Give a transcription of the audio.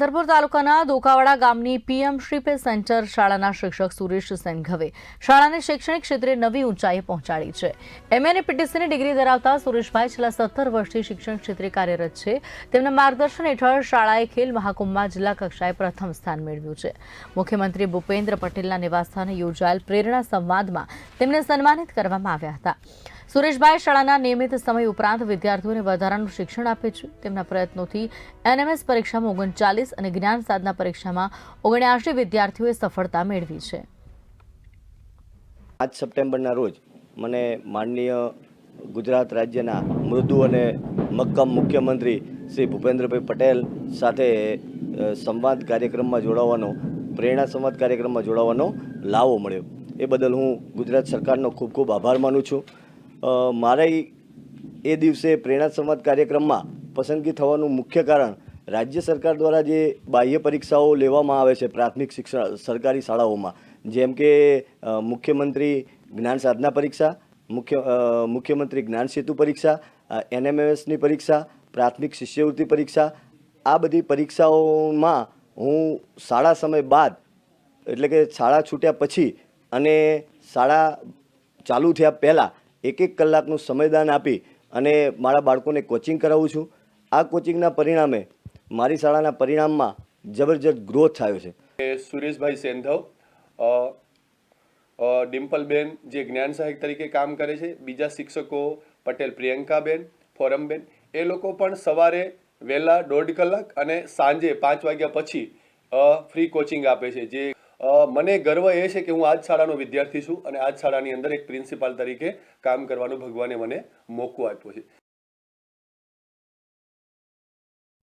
છતરપુર તાલુકાના દોકાવાડા ગામની PM શ્રીપે centre શાળાના શિક્ષક સુરેશ સેનઘવે શાળાને શૈક્ષણિક ક્ષેત્રે નવી ઊંચાઈએ પહોંચાડી છે. એમએ અને પીટીસીની ડિગ્રી ધરાવતા સુરેશભાઈ છેલ્લા સત્તર વર્ષથી શિક્ષણ ક્ષેત્રે કાર્યરત છે. તેમના માર્ગદર્શન હેઠળ શાળાએ ખેલ મહાકુંભમાં જિલ્લા કક્ષાએ પ્રથમ સ્થાન મેળવ્યું છે. મુખ્યમંત્રી ભૂપેન્દ્ર પટેલના નિવાસસ્થાને યોજાયેલ પ્રેરણા સંવાદમાં તેમને સન્માનિત કરવામાં આવ્યા હતા. સુરેશભાઈ શાળાના નિયમિત સમય ઉપરાંત વિદ્યાર્થીઓને વધારાનું શિક્ષણ આપે છે. તેમના પ્રયત્નોથી એનએમએસ પરીક્ષામાં ઓગણચાલીસ અને જ્ઞાન સાધના પરીક્ષામાં ઓગણ્યાસી વિદ્યાર્થીઓએ સફળતા મેળવી છે. પાંચ સપ્ટેમ્બરના રોજ મને માનનીય ગુજરાત રાજ્યના મૃદુ અને મક્કમ મુખ્યમંત્રી શ્રી ભૂપેન્દ્રભાઈ પટેલ સાથે સંવાદ કાર્યક્રમમાં જોડાવાનો, પ્રેરણા સંવાદ કાર્યક્રમમાં જોડાવાનો લાવો મળ્યો. એ બદલ હું ગુજરાત સરકારનો ખૂબ ખૂબ આભાર માનું છું. મારી એ દિવસે પ્રેરણા સંવાદ કાર્યક્રમમાં પસંદગી થવાનું મુખ્ય કારણ રાજ્ય સરકાર દ્વારા જે બાહ્ય પરીક્ષાઓ લેવામાં આવે છે પ્રાથમિક શિક્ષણ, સરકારી શાળાઓમાં, જેમ કે મુખ્યમંત્રી જ્ઞાન સાધના પરીક્ષા, મુખ્ય મુખ્યમંત્રી જ્ઞાન સેતુ પરીક્ષા એનએમએસની પરીક્ષા, પ્રાથમિક શિષ્યવૃત્તિ પરીક્ષા, આ બધી પરીક્ષાઓમાં હું શાળા સમય બાદ, એટલે કે શાળા છૂટ્યા પછી અને શાળા ચાલુ થયા પહેલાં એક એક કલાકનું સમયદાન આપી અને મારા બાળકોને કોચિંગ કરાવું છું. આ કોચિંગના પરિણામે મારી શાળાના પરિણામમાં જબરજસ્ત ગ્રોથ થયો છે. સુરેશભાઈ સેંધવ ડિમ્પલબેન જે જ્ઞાન સહાયક તરીકે કામ કરે છે, બીજા શિક્ષકો પટેલ પ્રિયંકાબેન, ફોરમબેન, એ લોકો પણ સવારે વહેલા દોઢ કલાક અને સાંજે પાંચ વાગ્યા પછી ફ્રી કોચિંગ આપે છે. જે મને ગર્વ એ છે કે હું આજ શાળાનો વિદ્યાર્થી છું અને આજ શાળાની અંદર એક પ્રિન્સિપાલ તરીકે કામ કરવાનું ભગવાને મને મોકો આપ્યો છે.